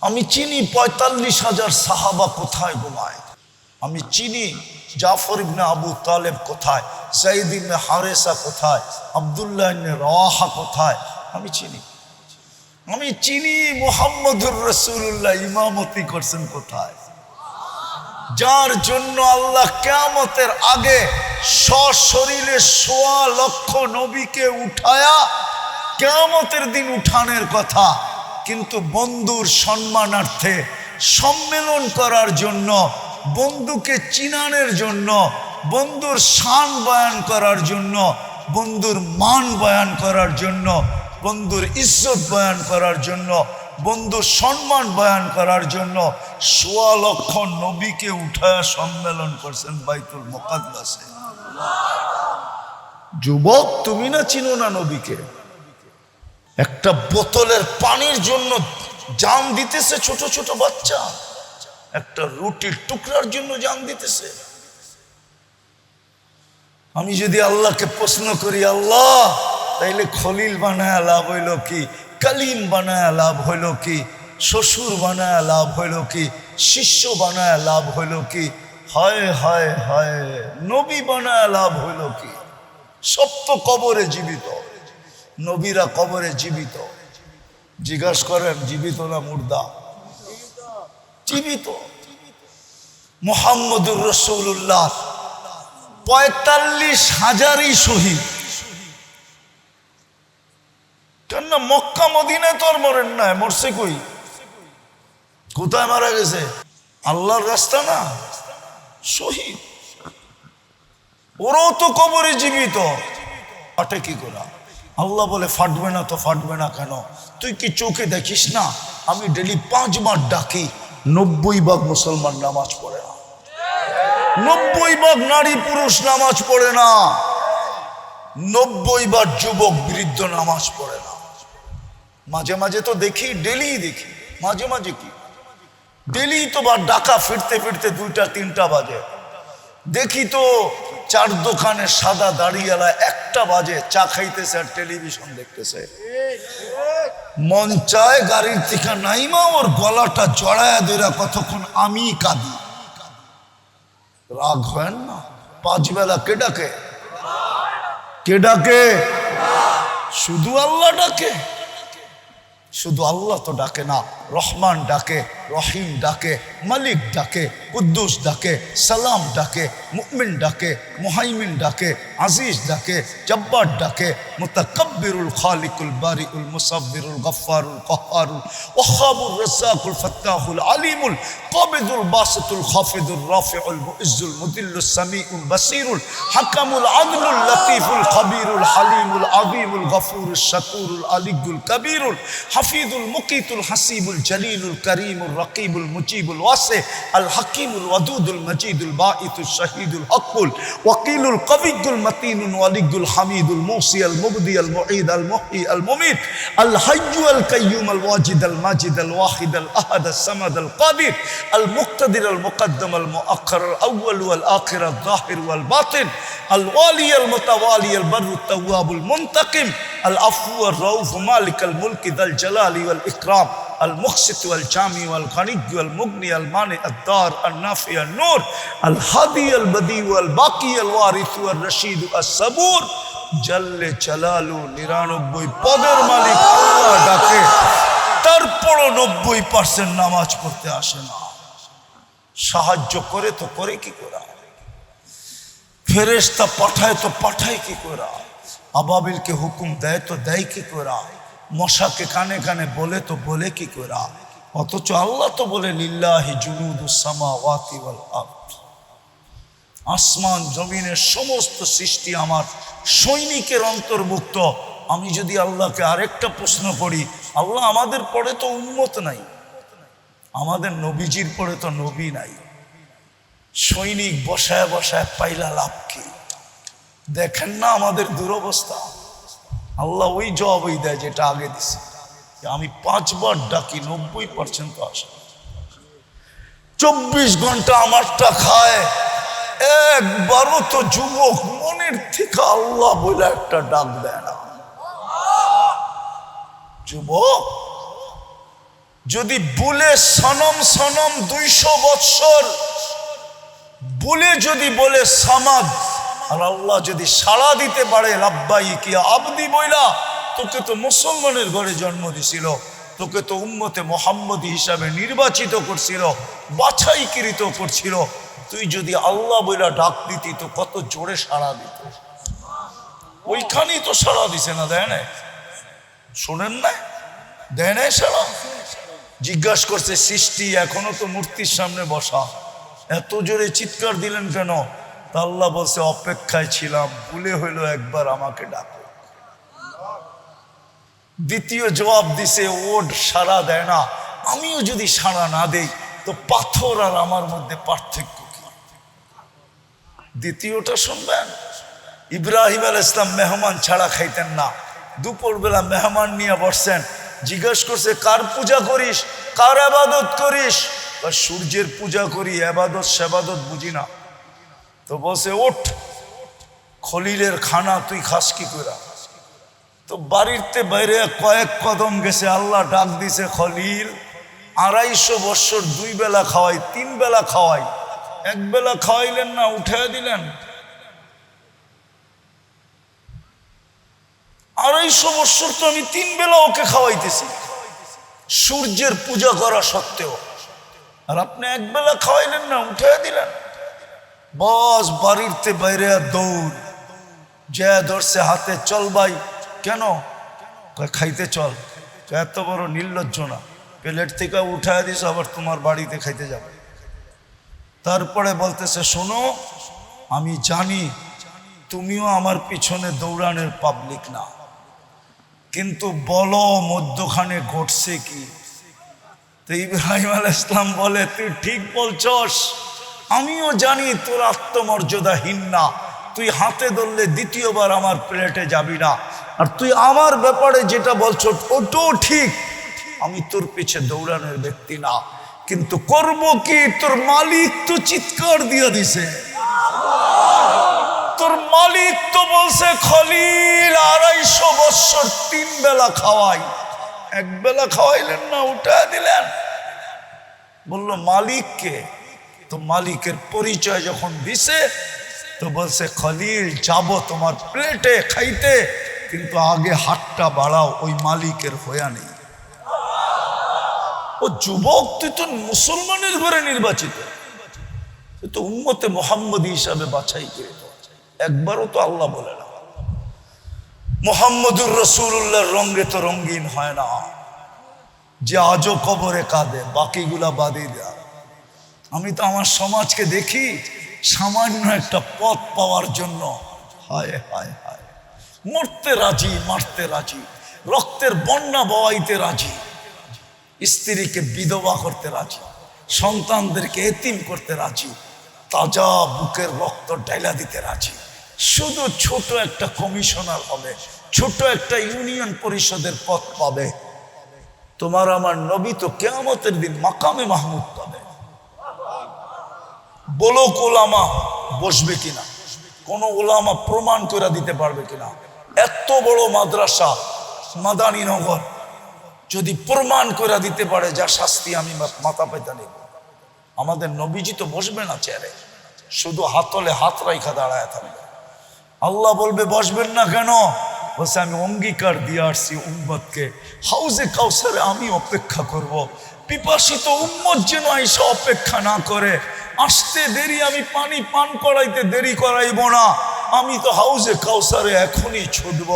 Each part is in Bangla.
আমি চিনি পঁয়তাল্লিশ হাজার সাহাবা কোথায় ঘুমায়? আমি চিনি জাফর ইবনে আবু তালেব কোথায়? সাইদ ইবনে হারেসা কোথায়? আবদুল্লাহ ইবনে রাহা কোথায়? আমি চিনি। আমি চিনি মোহাম্মদুর রসুল্লাহ ইমামতি করছেন কোথায়? যার জন্য আল্লাহ কেয়ামতের আগে সশরীরে সোয়া লক্ষ নবীকে উঠায়া কেয়ামতের দিন উঠানের কথা কিন্তু বন্ধুর সম্মানার্থে সম্মেলন করার জন্য, বন্ধুকে চিনানের জন্য, বন্ধুর শান বয়ান করার জন্য, বন্ধুর মান বয়ান করার জন্য, বন্ধুর ইজ্জত বয়ান করার জন্য, বন্ধুর সম্মান বয়ান করার জন্য সোয়া লক্ষ নবীকে উঠায়া সম্মেলন করছেন বাইতুল মোকাদ্দাসে। যুবক, তুমি না চিনো না নবীকে? একটা বোতলের পানির জন্য জান দিতেছে ছোট ছোট বাচ্চা। একটা রুটির টুকরার জন্য জান দিতেছে। আমি যদি আল্লাহকে প্রশ্ন করি, আল্লাহ, তাইলে খলিল বানায় লাভ হইল কি? কালিম বানায় লাভ হইল কি? শ্বশুর বানায় লাভ হইল কি? শিষ্য বানায় লাভ হইল কি? হায় হায় হায়, নবী বানায় লাভ হইল কি? সব তো কবরে জীবিত। নবীরা কবরে জীবিত। জিজ্ঞাস করেন, জীবিত না মুর্দা? জীবিত। মোহাম্মদুর রসুল্লাহ পঁয়তাল্লিশ হাজারই শহীদ। কেননা মক্কা, মদিনায় তো আর মরেন না, মরছে কই? কোথায় মারা গেছে? আল্লাহর রাস্তা না? শহীদ। ওরাও তো কবরে জীবিত। ফাটে কি করা? আল্লাহ বলে, ফাটবে না তো ফাটবে না কেন? তুই কি চোখে দেখিস না? আমি ডেলি পাঁচবার ডাকি, নব্বই ভাগ মুসলমান নামাজ পড়ে না। নব্বই ভাগ নারী পুরুষ নামাজ পড়ে না। নব্বই বার যুবক বৃদ্ধ নামাজ পড়ে না। মাঝে মাঝে তো দেখি, ডেলি দেখি। মাঝে মাঝে কি? ডেলি তো বা ডাকা, ফিরতে ফিরতে দুইটা, তিনটা বাজে। দেখি তো চার দোকানে সাদা দাঁড়িয়েলা একটা বাজে চা খাইতেছে আর টেলিভিশন দেখতেছে। মন চায় গাড়ির থেকে নাইমা ওর গলাটা জড়ায় দইরা কতক্ষণ আমি কাঁদি। রাগ হয় না? পাঁচ বেলা কে ডাকে? কে ডাকে? শুধু আল্লাহ ডাকে। শুধু আল্লাহ তো ডাকে না, রহমান ডাকে। রহিম ডাকে, মালিক ডাকে, কুদ্দুস ডাকে, সালাম ডাকে মুকমিন ডাকে, মুহাইমিন ডাকে, আজিজ ডাকে, জব্বার ডাকে, মুতাকাব্বিরুল খালিকুল বারিউল মুসাব্বিরুল গফফারুল কহ্হারুল ওয়াহাবুর রাজ্জাকুল ফাত্তাহুল আলিমুল কাবিদুল বাসিতুল খাফিদুর রাফিউল মুইজ্জুল মুদিল্লুস সামিউল বাসিরুল হাকামুল আদলুল লতিফুল খবীরুল হালিমুল আযীমুল গফুরুল শাকুরুল আলিগুল কবীরুল হাফিজুল মুকিতুল হাসিবুল জলিলুল করিমুল الرقيب المجيب الواسع الحكيم الودود المجيد الباعث الشهيد الحق وقيل القوي المتين الولي الحميد الموصي المبدي المعيد المحيي المميت الحي القيوم الواجد الماجد الواحد الأحد الصمد القادر المقتدر المقدم المؤخر الأول والآخر الظاهر والباطن الوالي المتوالي البر التواب المنتقم العفو الرؤوف مالك الملك ذا الجلال والإكرام. আল মুখসিত আল জামি আল খানিক আল মুগনি আল মানে আদার আল নাফি আল নূর আল হাদি আল বদি বাকি আল ওয়ারিথু আল রশিদ আল সবুর জল্লে চালালু নিরানব্বই পদের মালিক আল্লাহ ডাকে। তারপরও নব্বই পার্সেন্ট নামাজ পড়তে আসে না। সাহায্য করে তো করে কি করা? ফেরেশতা পাঠায় তো পাঠায় কি করা? আবাবিলকে হুকুম দেয় তো দেয় কি করা? মশাকে কানে কানে বলে তো বলে কি করা অথচ আল্লাহ তো বলে, লিল্লাহি জুনুদুসামা আসমান, জমিনের সমস্ত সৃষ্টি আমার, সৈনিকের অন্তর্ভুক্ত। আমি যদি আল্লাহকে আরেকটা প্রশ্ন করি, আল্লাহ আমাদের পরে তো উন্মত নাই। আমাদের নবীজির পরে তো নবী নাই। সৈনিক বসায় বসায় পাইলা লাভ কি? দেখেন না আমাদের দুরবস্থা। আল্লাহ ওই জবাবই দেয় যেটা আগে দিছে। আমি পাঁচবার ডাকি, নব্বই পার্সেন্ট আসে। চব্বিশ ঘণ্টা আমারটা খায়। একবারও তো যুবক মনের থেকে আল্লাহ বলে একটা ডাক দেয় না। যুবক, যদি বলে সনম সনম দুইশো বৎসর, বলে যদি বলে সামাদ আর আল্লাহ যদি সাড়া দিতে পারে লাব্বাই কি আবদি বইলা তোকে তো মুসলমানের ঘরে জন্ম দিছিল, তোকে তো উম্মতে মোহাম্মদী হিসাবে নির্বাচিত করছিল, বাছাইকৃত করছিল। তুই যদি আল্লাহ বইলা ডাক দিতি, তো কত জোরে সাড়া দিত। ওইখানেই তো সাড়া দিছে না, দেয় না শোনেন না? দেয় নাই সাড়া? জিজ্ঞাসা করছে, সৃষ্টি এখনও তো মূর্তির সামনে বসা। এত জোরে চিৎকার দিলেন কেন? আল্লাহ বলছে, অপেক্ষায় ছিলাম, ভুলে হইল একবার আমাকে ডাকো। দ্বিতীয় জবাব দিছে, ওট সাড়া দেয় না, আমিও যদি সাড়া না দেই, তো পাথর আর আমার মধ্যে পার্থক্য কি? দ্বিতীয়টা শুনবেন? ইব্রাহিম আল ইসলাম মেহমান ছাড়া খাইতেন না। দুপুরবেলা মেহমান নিয়ে বসছেন, জিজ্ঞেস করছে, কার পূজা করিস? কার আবাদত করিস? আর সূর্যের পূজা করি, আবাদত সেবাদত বুঝি না। তো বসে ওঠ খলিলের খানা তুই খাস কি করা তো বাড়িতে বাইরে কয়েক কদম গেছে, আল্লাহ ডাক দিছে, খলিল, আড়াইশো বৎসর দুই বেলা খাওয়াই, তিন বেলা খাওয়াই। এক বেলা খাওয়াইলেন না উঠে দিলেন? আড়াইশো বৎসর তো আমি তিন বেলা ওকে খাওয়াইতেছি। সূর্যের পূজা করা সত্ত্বেও। আর আপনি এক বেলা খাওয়াইলেন না উঠে দিলেন? বস বাড়িতে বাইরে দৌড়। যে ধরছে হাতে চল ভাই। কেন? খাইতে চল। এত বড় নির্লজ্জ না। প্লেট থেকে উঠায় দিস, আবার তোমার বাড়িতে খাইতে যাবে। তারপরে বলতেছে, শোনো, আমি জানি তুমিও আমার পিছনে দৌড়ানোর পাবলিক না। কিন্তু বলো, মধ্যখানে ঘটছে কি? তো ইব্রাহিম আল ইসলাম বলে, তুই ঠিক বলছস। আমিও জানি তোর আত্মমর্যাদাহীন না। তুই হাতে ধরলে দ্বিতীয়বার আমার প্লেটে যাবি না। আর তুই আমার ব্যাপারে যেটা বলছ, ওটাও ঠিক। আমি তোর পিছে দৌড়ানোর ব্যক্তি না। কিন্তু করব কি? তোর মালিক তো চিৎকার দিয়ে দিছে। তোর মালিক তো বলছে, খলিল, আড়াইশো বৎসর তিন বেলা খাওয়াই। এক বেলা খাওয়াইলেন না উঠা দিলেন। বলল মালিককে তো মালিকের পরিচয় যখন দিছে, তো বলছে, খলিল, যাব তোমার প্লেটে খাইতে, কিন্তু আগে হাতটা বাড়াও, ওই মালিকের হইয়া নেই। ও যুবক, তুই তো মুসলমানের ঘরে নির্বাচিত। তো উম্মতে মোহাম্মদ হিসাবে বাছাই করে একবারও তো আল্লাহ বলে না। মোহাম্মদুর রসুল্লাহর রঙ্গে তো রঙ্গিন হয় না। যে আজও কবরে কাঁদে, বাকিগুলা বাদে দেয়। আমি তো আমার সমাজকে দেখি সামান্য একটা পথ পাওয়ার জন্য। হায় হায় হায়। মরতে রাজি, মারতে রাজি। রক্তের বন্যা বওয়াইতে রাজি। স্ত্রীকে বিধবা করতে রাজি। সন্তানদেরকে এতিম করতে রাজি। তাজা বুকের রক্ত ডাইলা দিতে রাজি। শুধু ছোট একটা কমিশনার হবে, ছোট একটা ইউনিয়ন পরিষদের পদ পাবে। তোমার আমার নবী তো কেয়ামতের দিন মাকামে মাহমুদ পাবে। বলো ওলামা বসবে কিনা? কোন ওলামা প্রমাণ করে দিতে পারবে কিনা? এত বড় মাদ্রাসা মাদানীনগর যদি প্রমাণ করে দিতে পারে যা শাস্তি আমি মাথা পেতে নেব আমাদের নবীজি তো বসবে না চেয়ারে, শুধু হাতলে হাত রাইখা দাঁড়ায় থাকবে। আল্লাহ বলবে, বসবেন না কেন? বলছে, আমি অঙ্গীকার দিয়ে আসছি উম্মতকে। হাউজে কাউসারে আমি অপেক্ষা করব। পিপাসিত উম্মত যেন এসে অপেক্ষা না করে। আসতে দেরি, আমি পানি পান করাইতে দেরি করাইব না। আমি তো হাউজে কাউসারে এখনই ছুটব।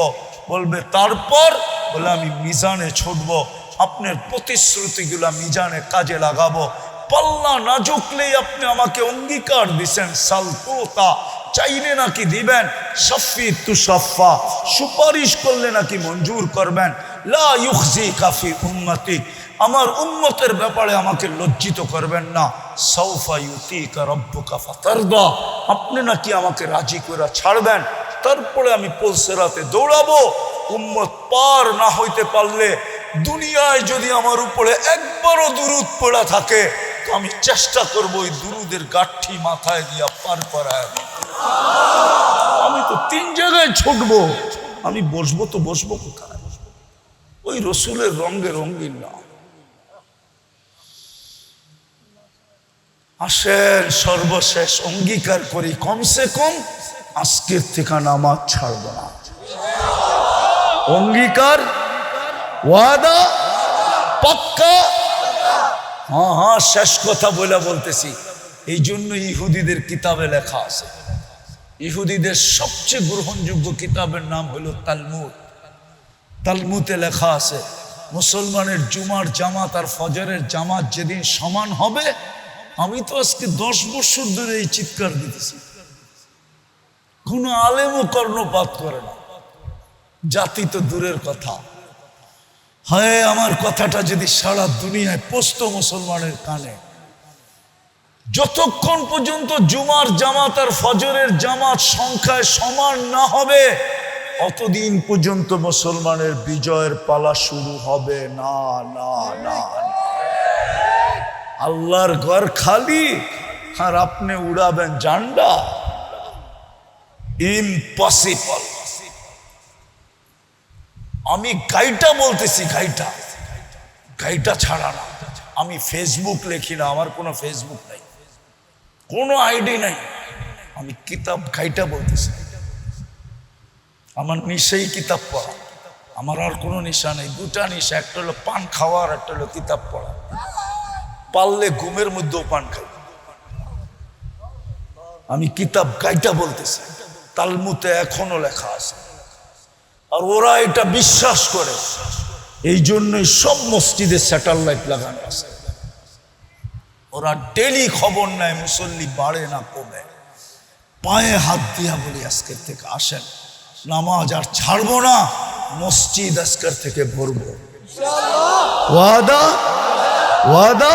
বলবে, তারপর? বলে, আমি মিজানে ছুটব। আপনার প্রতিশ্রুতিগুলা মিজানে কাজে লাগাবো। পাল্লা না ঝুঁকলেই আপনি আমাকে অঙ্গীকার দিছেন সালতোতা চাইলে নাকি দিবেন? সফি তুসফা সুপারিশ করলে নাকি মঞ্জুর করবেন। লা ইউখজি কাফি উম্মতি আমার উম্মতের ব্যাপারে আমাকে লজ্জিত করবেন না। সৌফা ইউতি রব্বুকা ফাতারদা। আপনি নাকি আমাকে রাজি করে ছাড়বেন। তারপরে আমি পলসেরাতে দৌড়াবো। উম্মত পার না হইতে পারলে দুনিয়ায় যদি আমার উপরে একবারও দুরুদ পড়া থাকে, তো আমি চেষ্টা করব ওই দুরুদের গাঠি মাথায় দিয়া পার করায় আমি তো তিন জায়গায় ছুটবো। আমি বসবো তো বসবো কোথায়? ওই রসুলের রঙে রঙিন না। আসেন, সর্বশেষ অঙ্গীকার করি। কমসে কম আজকের থেকে নামাজ ছাড়ব না। অঙ্গীকার, ওয়াদা, পাক্কা। হ্যাঁ হ্যাঁ শেষ কথা বলে বলতেছি। এই জন্য ইহুদিদের কিতাবে লেখা আছে। ইহুদিদের সবচেয়ে গ্রহণযোগ্য কিতাবের নাম হলো তালমুদ। তালমুতে লেখা আছে, মুসলমানের জুমার জামাত আর ফজরের জামাত যেদিন সমান হবে আমি তো আজকে দশ বছর ধরে এই চিৎকার দিতেছি। কোনো আলেমও কর্ণপাত করে না। জাতি তো দূরের কথা। হয়, আমার কথাটা যদি সারা দুনিয়ায় পোস্ত মুসলমানের কানে। যতক্ষণ পর্যন্ত জুমার জামাত আর ফজরের জামাত সংখ্যায় সমান না হবে, অতদিন পর্যন্ত মুসলমানের বিজয়ের পালা শুরু হবে। না না না না। আল্লাহর ঘর খালি, আর আপনি উড়াবেন জান্ডা ইম্পসিবল আমি গাইটা বলতেছি, গাইটা। গাইটা ছাড়া না। আমি ফেসবুক লেখি না, আমার কোনো ফেসবুক নাই। কোনো আইডি নাই। আমি কিতাব, গাইটা বলতেছি। আমার নিশেই কিতাব পড়া। আমার আর কোনো নিশা নেই। দুটা নিশা, একটা হলো পান খাওয়া আর একটা হলো কিতাব পড়া। পারলে ঘুমের মধ্যেও পান খাই। আমি কিতাব গাইটা বলতেছি তালমুতে এখনও লেখা আছে। আর ওরা এটা বিশ্বাস করে, এই জন্যই সব মসজিদে স্যাটেলাইট লাগানো আছে। ওরা ডেলি খবর নেয়, মুসল্লি বাড়ে না কমে। পায়ে হাত দিয়া বলি, আজকের থেকে আসেন, নামাজ আর ছাড়বো না, মসজিদ আজকের থেকে ভরবো। ওয়াদা? ওয়াদা?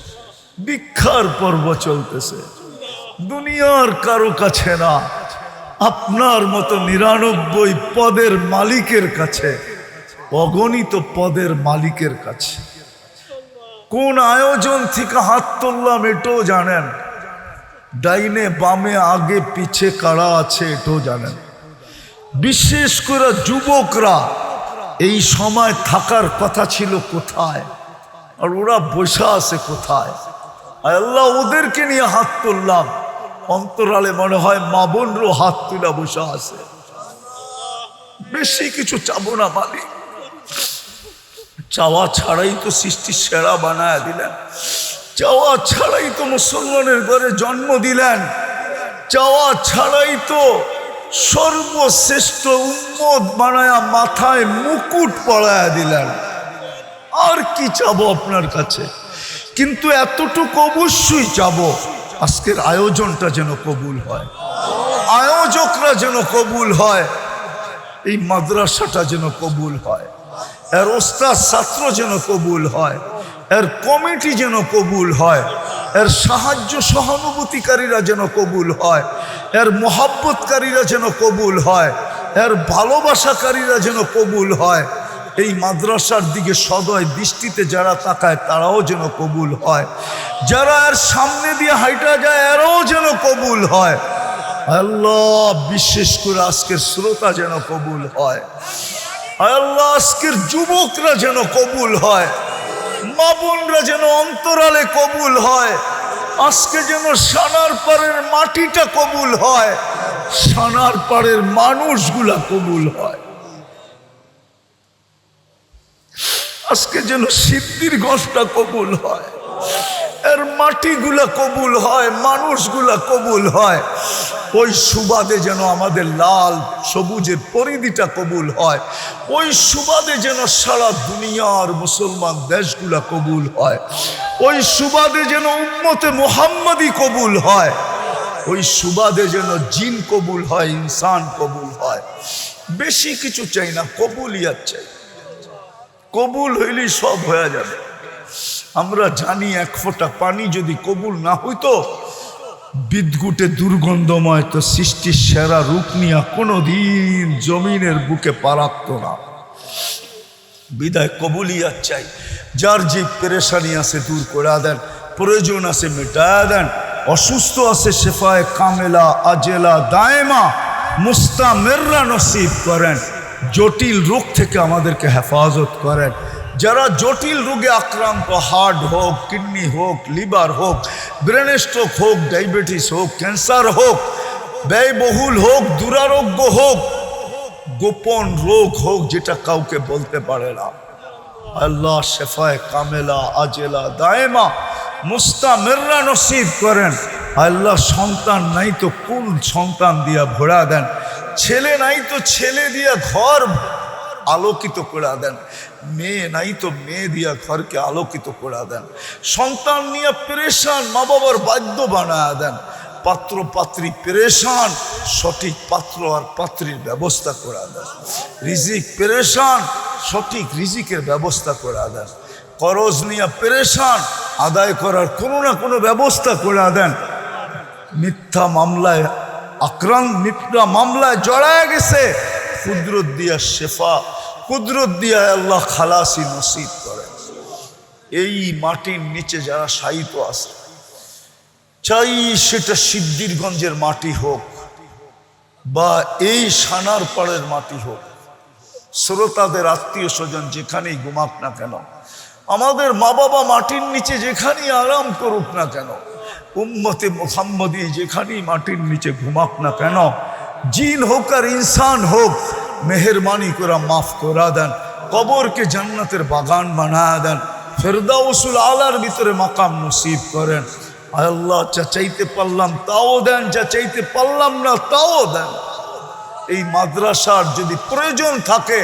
দীক্ষার পর্ব চলতেছে। দুনিয়ার কারও কাছে না। আপনার মতো নিরানব্বই পদের মালিকের কাছে, অগণিত পদের মালিকের কাছে। কোন আয়োজন থেকে হাত তুললাম এটাও জানেন। ডাইনে বামে আগে পিছে কারা আছে এটাও জানেন। বিশেষ করে যুবকরা, এই সময় থাকার কথা ছিল কোথায়? আর ওরা বসে আছে কোথায়? আল্লাহ, ওদেরকে নিয়ে হাত তুললাম। অন্তরালে মনে হয় মা বোনরও হাত তুলা বসে আছে। বেশি কিছু চাবো না মালিক। চাওয়া ছাড়াই তো সৃষ্টি সেরা বানায় দিলেন। চাওয়া ছাড়াই তো মুসলমানের ঘরে জন্ম দিলেন। চাওয়া ছাড়াই তো সর্বশ্রেষ্ঠ উন্মত বানায়া মাথায় মুকুট পড়ায়া দিলেন। আর কি চাবো আপনার কাছে? কিন্তু এতটুকু অবশ্যই যাব। আজকের আয়োজনটা যেন কবুল হয়। আয়োজকরা যেন কবুল হয়। এই মাদ্রাসাটা যেন কবুল হয়। এর ওস্তাদ ছাত্র যেন কবুল হয়। এর কমিটি যেন কবুল হয়। এর সাহায্য সহানুভূতিকারীরা যেন কবুল হয়। এর মহাব্বতকারীরা যেন কবুল হয়। এর ভালোবাসাকারীরা যেন কবুল হয়। এই মাদ্রাসার দিকে সদয় দৃষ্টিতে যারা তাকায়, তারাও যেন কবুল হয়। যারা এর সামনে দিয়ে হাইটা যায়, এরাও যেন কবুল হয়। আল্লাহ, বিশেষ করে আজকের শ্রোতা যেন কবুল হয়। আল্লাহ, আজকের যুবকরা যেন কবুল হয়। মা বোনরা যেন অন্তরালে কবুল হয়। আজকে যেন সানার পাড়ের মাটিটা কবুল হয়। সানার পাড়ের মানুষগুলা কবুল হয়। আজকে যেন সিদ্ধির গছটা কবুল হয়। এর মাটিগুলা কবুল হয়, মানুষগুলা কবুল হয়। ওই সুবাদে যেন আমাদের লাল সবুজের পরিধিটা কবুল হয়। ওই সুবাদে যেন সারা দুনিয়ার মুসলমান দেশগুলা কবুল হয়। ওই সুবাদে যেন উম্মতে মোহাম্মদই কবুল হয়। ওই সুবাদে যেন জিন কবুল হয়, ইনসান কবুল হয়। বেশি কিছু চাই না, কবুলিয়াত চাই। কবুল হইলেই সব হয়ে যাবে। আমরা জানি এক ফোঁটা পানি যদি কবুল না হইতো বিদগুটে দুর্গন্ধময় তো সৃষ্টির সেরা রূপ নিয়া কোনোদিন জমিনের বুকে পারাত্ত না। বিদায় কবুলিয়াত চাই। যার যে পেরেশানি আছে দূর করে দেন, প্রয়োজন আছে মেটায়া দেন, অসুস্থ আছে শেফায় কামেলা, আজেলা, দায়মা মুস্তা মুস্তামেররা নসিব করেন। জটিল রোগ থেকে আমাদেরকে হেফাজত করেন। যারা জটিল রোগে আক্রান্ত, হার্ট হোক, কিডনি হোক, লিভার হোক, ব্রেন স্ট্রোক হোক, ডায়াবেটিস হোক, ক্যান্সার হোক, ব্যয়বহুল হোক, দুরারোগ্য হোক, গোপন রোগ হোক, যেটা কাউকে বলতে পারে না। আল্লাহ শেফায় কামেলা, আজেলা, দায়মা, মুস্তামেররা নসিব করেন। আল্লাহ সন্তান নাই তো কোন সন্তান দিয়া ভরা দেন। ছেলে নাই তো ছেলে দিয়া ঘর আলোকিত করে দেন। মেয়ে নাই তো মেয়ে দিয়া ঘরকে আলোকিত করে দেন। সন্তান নিয়ে পেরেশান মা বাবার বাদ্য বানায় দেন। পাত্র পাত্রী পেরেশান, সঠিক পাত্র আর পাত্রীর ব্যবস্থা করে দেন। রিজিক পেরেশান, সঠিক রিজিকের ব্যবস্থা করে দেন। করজ নিয়ে পেরেশান, আদায় করার কোনো না কোনো ব্যবস্থা করে দেন। মিথ্যা মামলায় আক্রান্ত মিথ্যা মামলায় জড়ায় গেছে। কুদরত দিয়া শেফা, কুদরত দিয়া আল্লাহ খালাসি নসিব করে। এই মাটির নিচে যারা সাহিত্য আছে, চাই সেটা সিদ্ধিরগঞ্জের মাটি হোক বা এই সানার পাড়ের মাটি হোক। শ্রোতাদের আত্মীয় স্বজন যেখানেই ঘুমাক না কেন, আমাদের মা বাবা মাটির নিচে যেখানেই আরাম করুক না কেন উম্মতে মোহাম্মদী যেখানেই মাটির নিচে ঘুমাক না কেন, জিন হোক আর ইনসান হোক, মেহরবানি করা মাফ করা দেন, কবরকে জান্নাতের বাগান বানায় দেন, ফেরদাউসুল আলার ভিতরে মাকাম নসিব করেন। আল্লাহ, যা চাইতে পারলাম তাও দেন, যা চাইতে পারলাম না তাও দেন। এই মাদ্রাসার যদি প্রয়োজন থাকে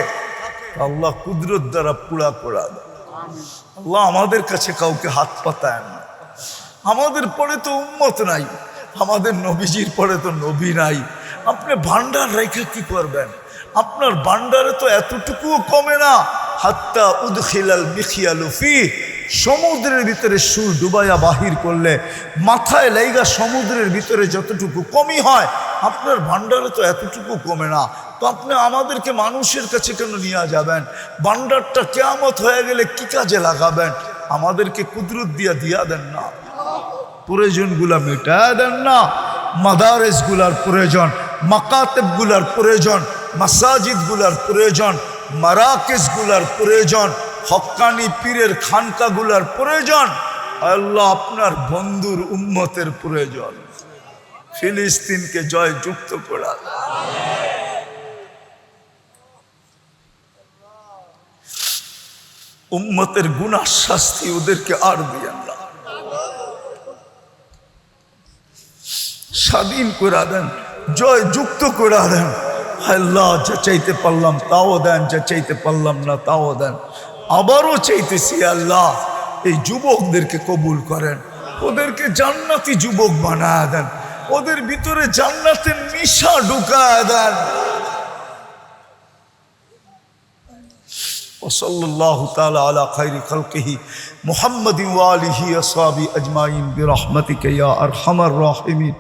আল্লাহ কুদরত দ্বারা পুরা করা দেন। আল্লাহ আমাদের কাছে কাউকে হাত পাতায় না। আমাদের পরে তো উন্মত নাই। আমাদের নবীজির পরে তো নবী নাই। আপনি ভান্ডার রেখে কি করবেন? আপনার ভান্ডারে তো এতটুকুও কমে না। হাত্তা উদখিলাল মিখিয়ালুফি সমুদ্রের ভিতরে সুর ডুবাইয়া বাহির করলে মাথায় লাইগা সমুদ্রের ভিতরে যতটুকু কমই হয়, আপনার ভান্ডারে তো এতটুকু কমে না। তো আপনি আমাদেরকে মানুষের কাছে কেন নিয়ে যাবেন? ভান্ডারটা কেয়ামত হয়ে গেলে কি কাজে লাগাবেন? আমাদেরকে কুদরত দিয়া দিয়া দেন না। প্রয়োজনগুলা মেটায় দেন না। মাদারেসগুলার প্রয়োজন, মাকাতেবগুলার প্রয়োজন, মাসাজিদগুলার প্রয়োজন, মারাকেসগুলার প্রয়োজন, হক্কানি পীরের খানকাগুলার প্রয়োজন। আল্লাহ আপনার বন্ধুর উম্মতের প্রয়োজন। ফিলিস্তিনকে জয় যুক্ত করা উম্মতের গুণার শাস্তি ওদেরকে আর দিয়েন না স্বাধীন করে দেন জয় যুক্ত করে দেন আল্লাহ যা চাইতে পারলাম তাও দেন যা চাইতে পারলাম না তাও দেন আবারও চাইতেছি আল্লাহ এই যুবকদেরকে কবুল করেন ওদেরকে জান্নাতি যুবক বানায় দেন ওদের ভিতরে জান্নাতের নিশা ঢুকায় দেন وصلى الله تعالى على خير خلقه محمد وآله وصحبه أجمعين برحمتك يا أرحم الراحمين